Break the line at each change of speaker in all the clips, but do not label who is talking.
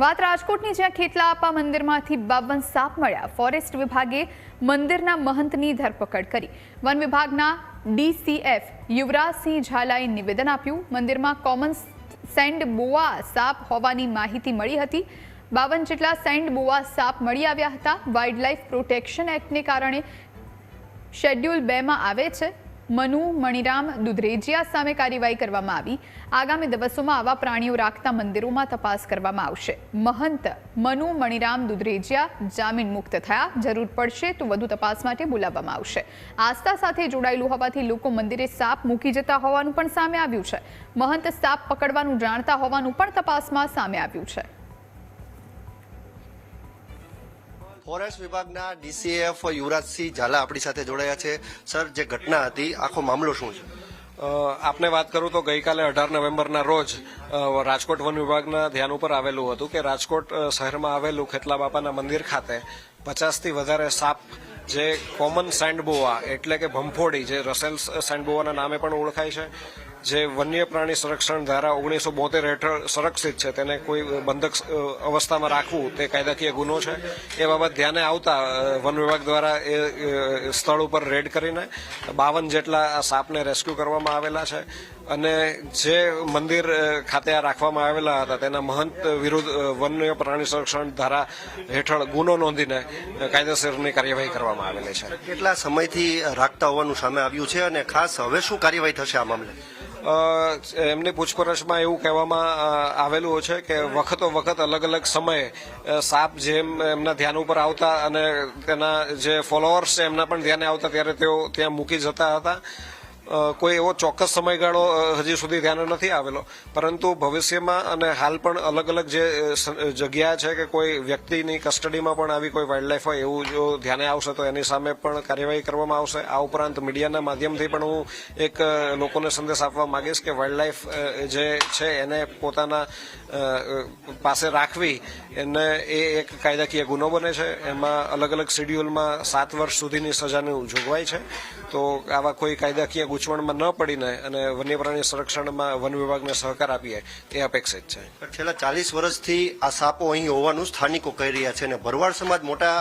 વાત રાજકોટની, જ્યાં ખેતલા આપા મંદિરમાંથી બાવન સાપ મળ્યા. ફોરેસ્ટ વિભાગે મંદિરના મહંતની ધરપકડ કરી. વન વિભાગના ડીસીએફ યુવરાજસિંહ ઝાલાએ નિવેદન આપ્યું. મંદિરમાં કોમન સેન્ડ બોઆ સાપ હોવાની માહિતી મળી હતી. બાવન જેટલા સેન્ડ બોઆ સાપ મળી આવ્યા હતા. વાઇલ્ડલાઇફ પ્રોટેક્શન એક્ટને કારણે શેડ્યુલ બેમાં આવે છે. મનુ, મણિરામ, દુધરેજિયા સામે કાર્યવાહી કરવામાં આવી. આગામી દિવસોમાં આવા પ્રાણીઓ રાખતા મંદિરોમાં તપાસ કરવામાં આવશે. મહંત, મનુ, મણિરામ, દુધરેજિયા જામીન મુક્ત થયા. જરૂર પડશે તો વધુ તપાસ માટે બોલાવવામાં આવશે. આસ્થા સાથે જોડાયેલું હોવાથી લોકો મંદિરે સાપ મૂકી જતા હોવાનું પણ સામે આવ્યું છે. મહંત સાપ પકડવાનું જાણતા હોવાનું પણ તપાસમાં સામે આવ્યું છે.
ફોરેસ્ટ વિભાગના ડીસીએફ યુવરાજસિંહ ઝાલા આપણી સાથે જોડાયા છે. સર, જે ઘટના હતી, આખો મામલો શું છે?
આપને વાત કરું તો ગઈકાલે અઢાર નવેમ્બરના રોજ રાજકોટ વન વિભાગના ધ્યાન ઉપર આવેલું હતું કે રાજકોટ શહેરમાં આવેલું ખેતલા બાપાના મંદિર ખાતે પચાસથી વધારે સાપ, જે કોમન સેન્ડબોવા એટલે કે ભંફોડી, જે રસેલ સેન્ડબોવાના નામે પણ ઓળખાય છે. જે વન્ય પ્રાણી સંરક્ષણ ધારા ઓગણીસો બોતેર હેઠળ સંરક્ષિત છે, તેને કોઈ બંધક અવસ્થામાં રાખવું તે કાયદાકીય ગુનો છે. એ બાબત ધ્યાને આવતા વન વિભાગ દ્વારા એ સ્થળ ઉપર રેડ કરીને બાવન જેટલા સાપને રેસ્ક્યુ કરવામાં આવેલા છે. અને જે મંદિર ખાતે આ રાખવામાં આવેલા હતા તેના મહંત વિરુદ્ધ વન્ય પ્રાણી સંરક્ષણ ધારા હેઠળ ગુનો નોંધીને કાયદેસરની કાર્યવાહી કરવામાં આવેલી છે.
કેટલા સમયથી રાખતા હોવાનું સામે આવ્યું છે અને ખાસ હવે શું કાર્યવાહી થશે આ મામલે?
એમની પૂછપરછમાં એવું કહેવામાં આવેલું છે કે વખતો વખત અલગ અલગ સમયે સાપ જેમ એમના ધ્યાન ઉપર આવતા અને તેના જે ફોલોઅર્સ છે એમના પણ ધ્યાને આવતા ત્યારે તેઓ ત્યાં મૂકી જતા હતા. કોઈ એવો ચોક્કસ સમયગાળો હજી સુધી ધ્યાને નથી આવેલો. પરંતુ ભવિષ્યમાં અને હાલ પણ અલગ અલગ જે જગ્યા છે કે કોઈ વ્યક્તિની કસ્ટડીમાં પણ આવી કોઈ વાઇલ્ડલાઇફ હોય એવું જો ધ્યાને આવશે તો એની સામે પણ કાર્યવાહી કરવામાં આવશે. આ ઉપરાંત મીડિયાના માધ્યમથી પણ હું એક લોકોને સંદેશ આપવા માંગીશ કે વાઇલ્ડલાઇફ લાઈફ જે છે એને પોતાના પાસે રાખવી. એને એ એક કાયદાકીય ગુનો બને છે. એમાં અલગ અલગ શેડ્યુલમાં સાત વર્ષ સુધીની સજાની જોગવાઈ છે. તો આવા કોઈ કાયદાકીય ગૂંચવણમાં ન પડીને અને વન્ય પ્રાણી સંરક્ષણમાં વન વિભાગને સહકાર આપીએ એ અપેક્ષિત છે.
છેલ્લા ચાલીસ વર્ષથી આ સાપો અહીં હોવાનું સ્થાનિકો કહી રહ્યા છે અને ભરવાડ સમાજ મોટા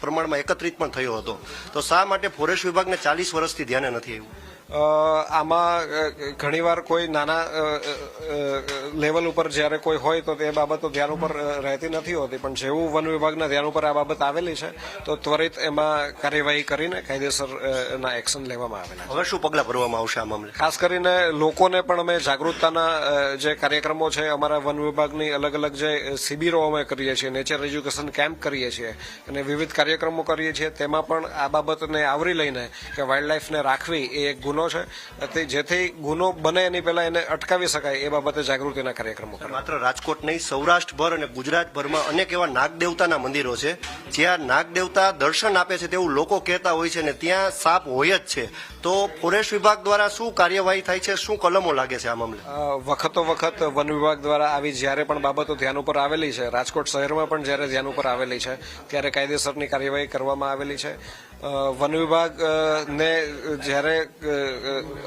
પ્રમાણમાં એકત્રિત પણ થયો હતો. તો શા માટે ફોરેસ્ટ વિભાગને ચાલીસ વર્ષથી ધ્યાને નથી આવ્યું?
આમાં ઘણીવાર કોઈ નાના લેવલ ઉપર જ્યારે કોઈ હોય તો તે બાબતો ધ્યાન ઉપર રહેતી નથી હોતી. પણ જેવું વન વિભાગના ધ્યાન ઉપર આ બાબત આવેલી છે તો ત્વરિત એમાં કાર્યવાહી કરીને કાયદેસર ના એક્શન લેવામાં આવેલા
હવે શું પગલાં ભરવામાં આવશે આ મામલે?
ખાસ કરીને લોકોને પણ અમે જાગૃતતાના જે કાર્યક્રમો છે અમારા વન વિભાગની અલગ અલગ જે શિબિરો અમે કરીએ છીએ નેચર એજ્યુકેશન કેમ્પ કરીએ છીએ અને વિવિધ કાર્યક્રમો કરીએ છીએ તેમાં પણ આ બાબતને આવરી લઈને કે વાઇલ્ડ લાઈફને રાખવી એ એક ગુનો છે તે જેથી ગુનો બને એની પહેલા એને અટકાવી શકાય એ બાબતે જાગૃતિના કાર્યક્રમો
માત્ર રાજકોટ નહીં સૌરાષ્ટ્રભર અને ગુજરાતભરમાં અનેક એવા નાગદેવતાના મંદિરો છે જ્યાં નાગદેવતા દર્શન આપે છે તેવું લોકો કહેતા હોય છે અને ત્યાં સાપ હોય જ છે. તો ફોરેસ્ટ વિભાગ દ્વારા શું કાર્યવાહી થાય છે શું કલમો લાગે છે આ મામલે?
વખતો વખત વન વિભાગ દ્વારા આવી જ્યારે પણ બાબતો ધ્યાન ઉપર આવેલી છે રાજકોટ શહેરમાં પણ જ્યારે ધ્યાન ઉપર આવેલી છે ત્યારે કાયદેસરની કાર્યવાહી કરવામાં આવેલી છે. વન વિભાગ ને જ્યારે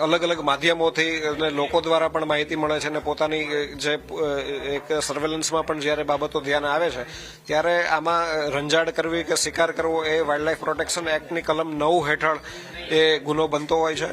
અલગ અલગ માધ્યમોથી અને લોકો દ્વારા પણ માહિતી મળે છે અને પોતાની જે એક સર્વેલન્સમાં પણ જ્યારે બાબતો ધ્યાન આવે છે, ત્યારે આમાં રંજાડ કરવી કે શિકાર કરવો એ વાઇલ્ડલાઇફ પ્રોટેક્શન એક્ટની કલમ નવ હેઠળ એ ગુનો બનતો હોય છે.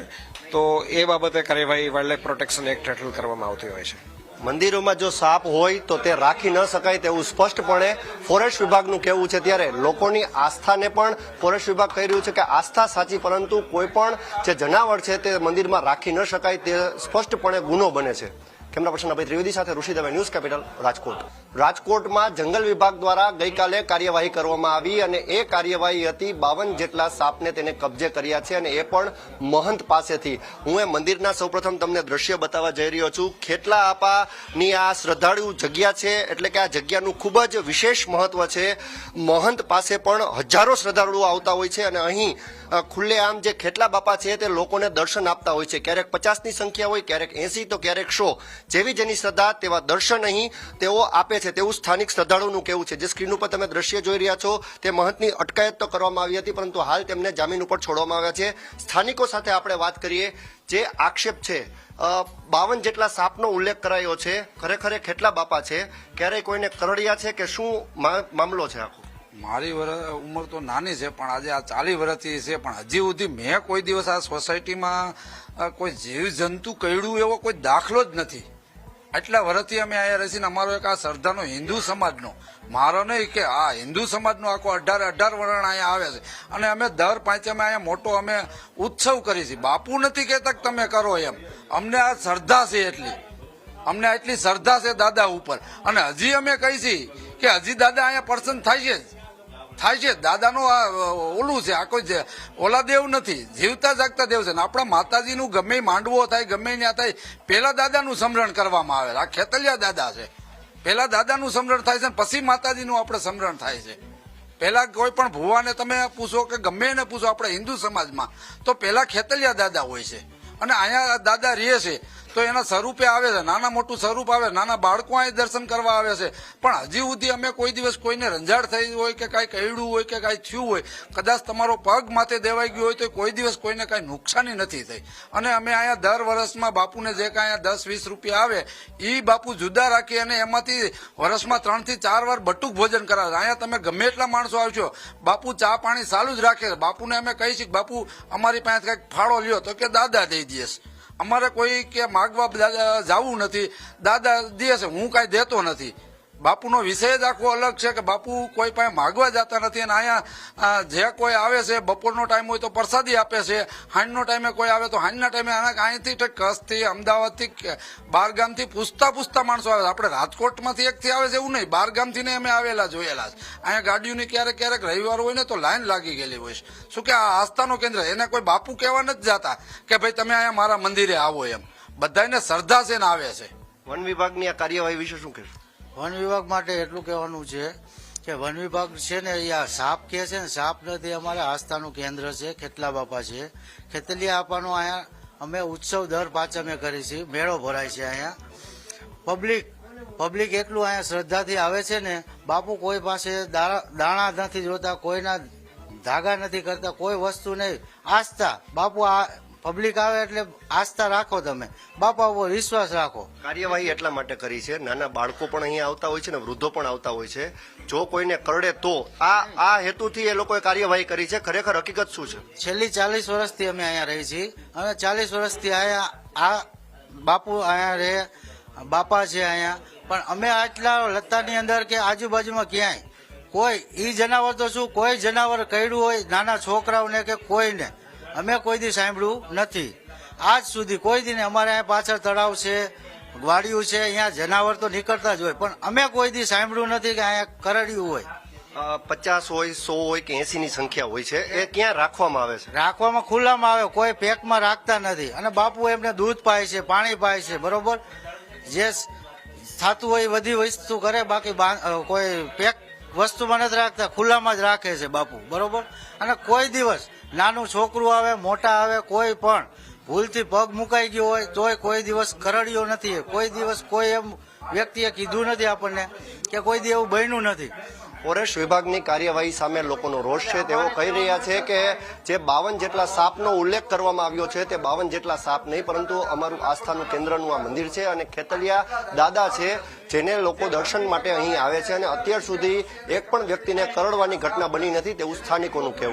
તો એ બાબતે કાર્યવાહી વાઇલ્ડલાઇફ પ્રોટેક્શન એક્ટ હેઠળ કરવામાં આવતી હોય છે.
મંદિરોમાં જો સાપ હોય તો તે રાખી ન શકાય તેવું સ્પષ્ટપણે ફોરેસ્ટ વિભાગનું કહેવું છે. ત્યારે લોકોની આસ્થાને પણ ફોરેસ્ટ વિભાગ કહી રહ્યું છે કે આસ્થા સાચી, પરંતુ કોઈ પણ જે જનાવર છે તે મંદિરમાં રાખી ન શકાય તે સ્પષ્ટપણે ગુનો બને છે. કેમેરા પર્સન અભય ત્રિવેદી સાથે ઋષિ ન્યૂઝ કેપિટલ રાજકોટ. રાજકોટમાં જંગલ વિભાગ દ્વારા ગઈકાલે કાર્યવાહી કરવામાં આવી અને એ કાર્યવાહી હતી બાવન જેટલા સાપને તેને કબજે કર્યા છે અને એ પણ મહંત પાસેથી. હું એ મંદિરના સૌપ્રથમ તમને દ્રશ્ય બતાવવા જઈ રહ્યો છું. ખેટલા આપાની આ શ્રદ્ધાળુ જગ્યા છે એટલે કે આ જગ્યાનું ખૂબ જ વિશેષ મહત્વ છે. મહંત પાસે પણ હજારો શ્રદ્ધાળુઓ આવતા હોય છે અને અહીં ખુલ્લેઆમ જે ખેટલા બાપા છે તે લોકોને દર્શન આપતા હોય છે. ક્યારેક પચાસની સંખ્યા હોય, ક્યારેક એસી, તો ક્યારેક સો. જેવી જેની શ્રદ્ધા, તેવા દર્શન અહીં તેઓ આપે છે. તેવું સ્થાનિક શ્રદ્ધાળુનું કેવું છે. જે સ્ક્રીન ઉપર તમે દ્રશ્ય જોઈ રહ્યા છો, તે મહંતની અટકાયત તો કરવામાં આવી હતી, પરંતુ હાલ તેમને જામીન ઉપર છોડવામાં આવ્યા છે. સ્થાનિકો સાથે આપણે વાત કરીએ. જે આક્ષેપ છે બાવન જેટલા સાપનો ઉલ્લેખ કરાયો છે, ખરેખર કેટલા બાપા છે. ક્યારેય કોઈને કરડિયા છે કે શું મામલો છે આખો?
મારી ઉંમર તો નાની છે, પણ આજે આ ચાલી વર્ષથી છે, પણ હજી સુધી મેં કોઈ દિવસ આ સોસાયટીમાં કોઈ જીવ જંતુ કર્યું એવો કોઈ દાખલો જ નથી. આટલા વર્ષથી અમે અહીંયા રહીને અમારો એક આ શ્રદ્ધાનો હિન્દુ સમાજનો. મારો નહીં કે આ હિન્દુ સમાજનો આખો અઢાર અઢાર વર્ણ અહીંયા આવે છે. અને અમે દર પાંચમે અહીંયા મોટો અમે ઉત્સવ કરી છીએ. બાપુ નથી કહેતા તમે કરો એમ. અમને આ શ્રદ્ધા છે એટલી. અમને એટલી શ્રદ્ધા છે દાદા ઉપર. અને હજી અમે કહી છીએ કે હજી દાદા અહીંયા પર્સન થાય છે જ. થાય છે. દાદાનું આ ઓલું છે, આ કોઈ ઓલા દેવ નથી. જીવતા જાગતા દેવ છે. ને આપણા માતાજીનું ગમે માંડવો થાય, ગમે ત્યાં થાય, પેલા દાદાનું સમરણ કરવામાં આવે આ ખેતલિયા દાદા છે. પેલા દાદાનું સમરણ થાય છે ને પછી માતાજીનું આપણે સમરણ થાય છે. પેલા કોઈ પણ ભુવાને તમે પૂછો કે ગમે એને પૂછો, આપણે હિન્દુ સમાજમાં, તો પેલા ખેતલિયા દાદા હોય છે. અને અહીંયા દાદા રહે છે. તો એના સ્વરૂપે આવે છે. નાના મોટું સ્વરૂપ આવે. નાના બાળકો અહીં દર્શન કરવા આવે છે. પણ હજી સુધી અમે કોઈ દિવસ કોઈને રંજાડ થઈ હોય કે કાંઈ કહ્યું હોય કે કાંઈ થયું હોય, કદાચ તમારો પગ માથે દેવાઈ ગયો હોય તો કોઈ દિવસ કોઈને કાંઈ નુકસાની નથી થઈ. અને અમે અહીંયા દર વર્ષમાં બાપુને જે કાંઈ દસ વીસ રૂપિયા આવે એ બાપુ જુદા રાખી અને એમાંથી વર્ષમાં ત્રણથી ચાર વાર બટુક ભોજન કરાવે અહીંયા તમે ગમે એટલા માણસો આવશો, બાપુ ચા પાણી ચાલુ જ રાખે છે. બાપુને અમે કહી છીએ બાપુ, અમારી પાસે કંઈક ફાળો લ્યો. તો કે, દાદા દઈ દઈશ. અમારે કોઈ કે માગવા જવું નથી. દાદા દે છે હું કાંઈ દેતો નથી. બાપુનો વિષય જ આખો અલગ છે કે બાપુ કોઈ પાસે માગવા જતા નથી અને અહીંયા જે કોઈ આવે છે, બપોરનો ટાઈમ હોય તો પ્રસાદી આપે છે હાંજનો ટાઈમે કોઈ આવે તો હાંજના ટાઈમે અહીંથી કચ્છથી, અમદાવાદથી, કે બાર ગામથી પૂછતા પૂછતા માણસો આવે આપણે રાજકોટમાંથી એકથી આવે છે એવું નહીં. બાર ગામથી ને અમે આવેલા, જોયેલા છે. અહીંયા ગાડીઓની ક્યારેક ક્યારેક રવિવાર હોય ને તો લાઈન લાગી ગયેલી હોય છે. શું કે આ આસ્થાનું કેન્દ્ર? એને કોઈ બાપુ કહેવા નથી જતા કે ભાઈ તમે અહીંયા મારા મંદિરે આવો એમ. બધાને શ્રદ્ધા છે ને આવે છે.
વન વિભાગની આ કાર્યવાહી વિશે શું કહેશો?
વન વિભાગ માટે એટલું કહેવાનું છે કે વન વિભાગ છે ને આ સાપ કહે છે ને, સાપ નથી અમારે આસ્થાનું કેન્દ્ર છે, ખેતલા બાપા છે. ખેતલિયા બાપાનો અહીંયા અમે ઉત્સવ દર પાંચમે કરી છીએ. મેળો ભરાય છે અહીંયા. પબ્લિક પબ્લિક એટલું અહીંયા શ્રદ્ધાથી આવે છે ને, બાપુ કોઈ પાસે દાણા નથી જોતા, કોઈના ધાગા નથી કરતા, કોઈ વસ્તુ નહીં. આસ્થા, બાપુ આ પબ્લિક આવે એટલે આસ્થા રાખો તમે. બાપા ઉપર વિશ્વાસ રાખો.
કાર્યવાહી એટલા માટે કરી છે. નાના બાળકો પણ અહીંયા આવતા હોય છે ને વૃદ્ધો પણ આવતા હોય છે. જો કોઈને કરડે તો આ આ હેતુથી એ લોકોએ કાર્યવાહી કરી છે. ખરેખર હકીકત શું છે?
છેલ્લી ચાલીસ વર્ષથી અમે અહીંયા રહી છીએ. અને ચાલીસ વર્ષથી અહીંયા આ બાપુ અહીંયા રહે બાપા છે અહીંયા. પણ અમે આટલા લતાની અંદર કે આજુબાજુમાં ક્યાંય કોઈ ઈ જનાવર તો શું? કોઈ જનાવર કર્યું હોય નાના છોકરાઓને કે કોઈને? અમે કોઈ દી સાંભળ્યું નથી. આજ સુધી કોઈ દી અમારે અહીંયા પાછળ તળાવ છે વાડિયું છે અહીંયા જનાવર તો નીકળતા જ હોય પણ અમે કોઈ દી સાંભળ્યું નથી કે અહીંયા કરડ્યું હોય.
પચાસ હોય સો હોય કે એસી ની સંખ્યા હોય છે એ ક્યાં રાખવામાં આવે છે?
રાખવામાં ખુલ્લામાં આવે કોઈ પેકમાં રાખતા નથી. અને બાપુ એમને દૂધ પાય છે પાણી પાય છે બરોબર? જે થતું હોય બધી વસ્તુ કરે બાકી કોઈ પેક વસ્તુમાં નથી રાખતા ખુલ્લામાં જ રાખે છે બાપુ બરોબર? અને કોઈ દિવસ નાનું છોકરું આવે, મોટા આવે, કોઈ પણ, ભૂલથી પગ મુકાઈ ગયો હોય, તોય કોઈ દિવસ કરડ્યો નથી. કોઈ દિવસ કોઈ એમ વ્યક્તિએ કીધું નથી આપણને કે કોઈ દી એવું બન્યું નથી.
ફોરેસ્ટ વિભાગની કાર્યવાહી સામે લોકોનો રોષ છે. તેઓ કહી રહ્યા છે કે જે બાવન જેટલા સાપનો ઉલ્લેખ કરવામાં આવ્યો છે તે બાવન જેટલા સાપ નહીં, પરંતુ અમારું આસ્થાનું કેન્દ્રનું આ મંદિર છે અને ખેતલિયા દાદા છે, જેને લોકો દર્શન માટે અહીં આવે છે અને અત્યાર સુધી એક પણ વ્યક્તિને કરડવાની ઘટના બની નથી તેવું સ્થાનિકોનું કહેવું